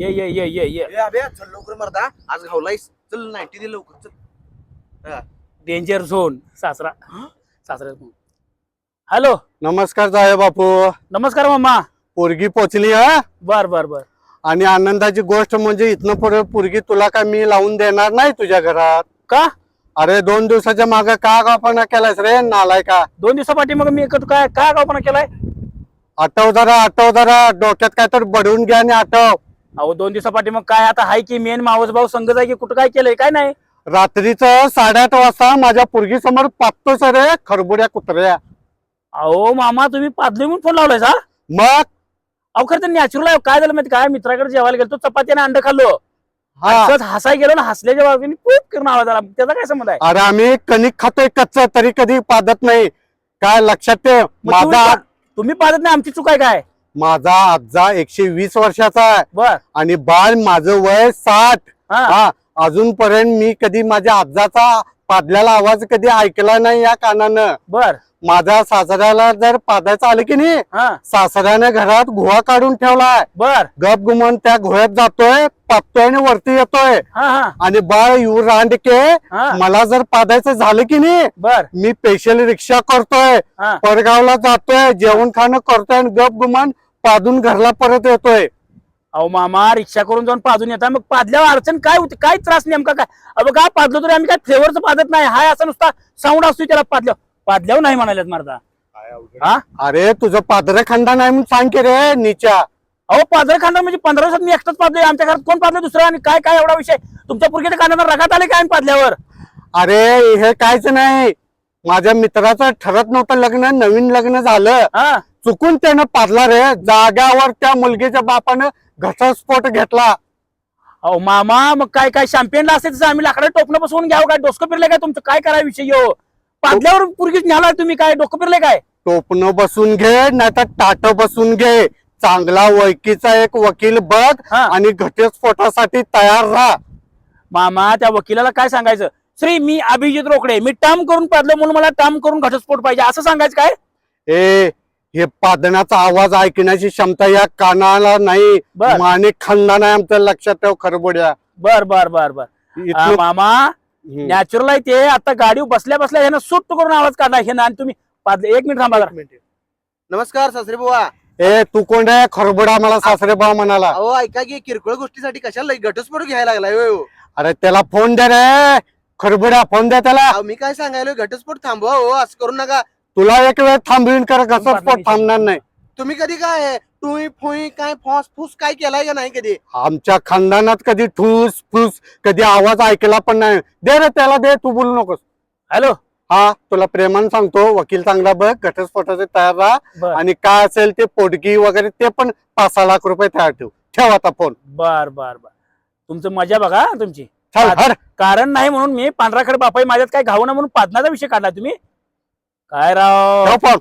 ये ये ये ये ये. अबे चल लवकर मरदा. आज घावलायस. चल नाईन्टी दे लवकर. चल. हा. डेंजर झोन सासरा. सासरा हॅलो नमस्कार जाय बापू. नमस्कार मामा. पोरगी पोचली हा? बर बर बर. आणि आनंदाची गोष्ट म्हणजे इथनं पुढे पोरगी तुला काय मी लावून देणार नाही तुझ्या घरात? का? अरे दोन दिवसाच्या मागे का गापणा केलायस रे नालाय का दोन दिवसापाठी मग मी एकत्र काय काय गावपणा केलाय? आठव जरा आठव जरा. डोक्यात काय तर बडवून घ्या आणि आठव. अहो दोन दिवसापाठी मग काय? आता हाय की मेन मावस भाऊ संघ आहे की कुठं काय केलंय? काय नाही? रात्रीच साडेआठ वाजता माझ्या पोरगी समोर पाहतोस रे खरबुड्या कुत्र्या. अहो मामा तुम्ही पादली म्हणून फोन लावलाय सा मग? अहो खरं तर नॅचरल आहे. काय झालं माहिती काय मित्राकडे जेवायला गेलो चपाती आणि अंड खाल्लो. हा. असंच हसाय गेलो ना हसल्याच्या बाजूने खूप करून आवाज आला. त्याचा काय संबंध आहे? अरे आम्ही कणिक खातोय कच्च तरी कधी पादत नाही. काय लक्षात ठेव मग माझा तुम्ही- तुम्ही पाहत नाही आमची चूक आहे काय? माझा आजा एकशे वीस वर्षाचा आहे. बर. आणि बाळ माझं वय साठ. हा अजूनपर्यंत मी कधी माझ्या आजाचा पादल्याला आवाज कधी ऐकला नाही या कानानं? बर. माझ्या सासऱ्याला जर पादायचं आलं की नाही हा. सासऱ्याने घरात गुहा काढून ठेवलाय. बर. गप गुमान त्या गुह्यात जातोय पातोय आणि वरती येतोय. हा हा. आणि बाळ यू रांडके हा. मला जर पादायचं झालं की नाही बर. मी स्पेशल रिक्षा करतोय हा. परगावला जातोय जेवण खाणं करतोय आणि गप गुमान पादून घरला परत येतोय. अहो मामा रिक्षा करून जाऊन पाजून येतात मग पाजल्यावर अडचण काय होती? काय त्रास नेमका काय? अहो का पाजलो तरी आम्ही काय फ्लेवरचं पाजत नाही? हाय असा नुसता साऊंड असतो त्याला पाजल्यावर. पाजल्यावर नाही म्हणाल्यात मारता हा? अरे तुझं पादरे खंडा नाही म्हणून सांग की रे नीच्या अहो पाजर खांदा म्हणजे पंधरा दिवसात मी एकटाच पाजलोय. आमच्या घरात कोण पाजलं दुसरं? आणि काय काय एवढा विषय? तुमच्या पुरगीच्या कानाला रगात आले काय आम्ही पाजल्यावर. अरे हे कायच नाही. माझ्या मित्राचं ठरत नव्हतं लग्न. नवीन लग्न झालं. हा. चुकून त्यानं पाडला रे. जाग्यावर त्या मुलगीच्या बापानं घटस्फोट घेतला. अहो मामा मग काय काय शॅम्पियनला असेल तसं आम्ही लाकडं टोपणं बसवून घ्यावं काय? डोसकं फिरले काय तुमचं? काय कराय विषय यो? पाजल्यावर पुरगीच न्याला तुम्ही काय? डोकं फिरले काय? टोपणं बसून घे नाहीतर टाट बसून घे. चांगला वैकीचा एक वकील बघ हा. आणि घटस्फोटासाठी तयार राहा. मामा त्या वकिलाला काय सांगायचं? श्री मी अभिजित रोकडे. मी टाम करून पाडलं म्हणून मला टाम करून घटस्फोट पाहिजे. असं सांगायचं काय? ए हे पादनाचा आवाज ऐकण्याची क्षमता या कानाला नाही. बर. माने खंदा नाही आमचं लक्षात ठेव खरबोड्या बर बर बर बर. आ, इथनं- मामा हम्म. नॅचरल आहे ते. आता गाडी बसल्या बसल्या ह्यानं सुट्ट करून आवाज काढला. हे ना आणि तुम्ही एक मिनिट थांबा जरा. नमस्कार सासरे बुवा. ए तू कोण रे? खरबोडा मला सासरे भाऊ म्हणाला. अहो ऐका की किरकोळ गोष्टीसाठी कशाला घटस्फोट घ्यायला लागलाय होय हो? अरे त्याला फोन दे रे. खरबोड्या फोन दे त्याला. अहो, मी काय सांगायलो घटस्फोट थांबवा हो. असं करू नका. तुला एक वेळ थांबवीन कर कसं स्फोट थांबणार नाही. तुम्ही कधी काय टुई फुई काय फॉस फूस काय केलाय का नाही कधी? आमच्या खानदानात कधी ठूस फूस कधी आवाज ऐकला पण नाही. दे रे त्याला दे तू बोलू नकोस. हॅलो? हा तुला प्रेमान सांगतो वकील चांगला बघ घटस्फोटाचे तयार राहा. आणि काय असेल ते पोटगी वगैरे ते पण पाच सहा लाख रुपये तयार ठेव. ठेव आता फोन. बर बर बर. तुमचं मजा बघा तुमची. चल पाच- हड कारण नाही म्हणून मी पांढराकडे बापाई माझ्यात काय घावना म्हणून पाजण्याचा विषय काढला तुम्ही. काय राव ठेव फोन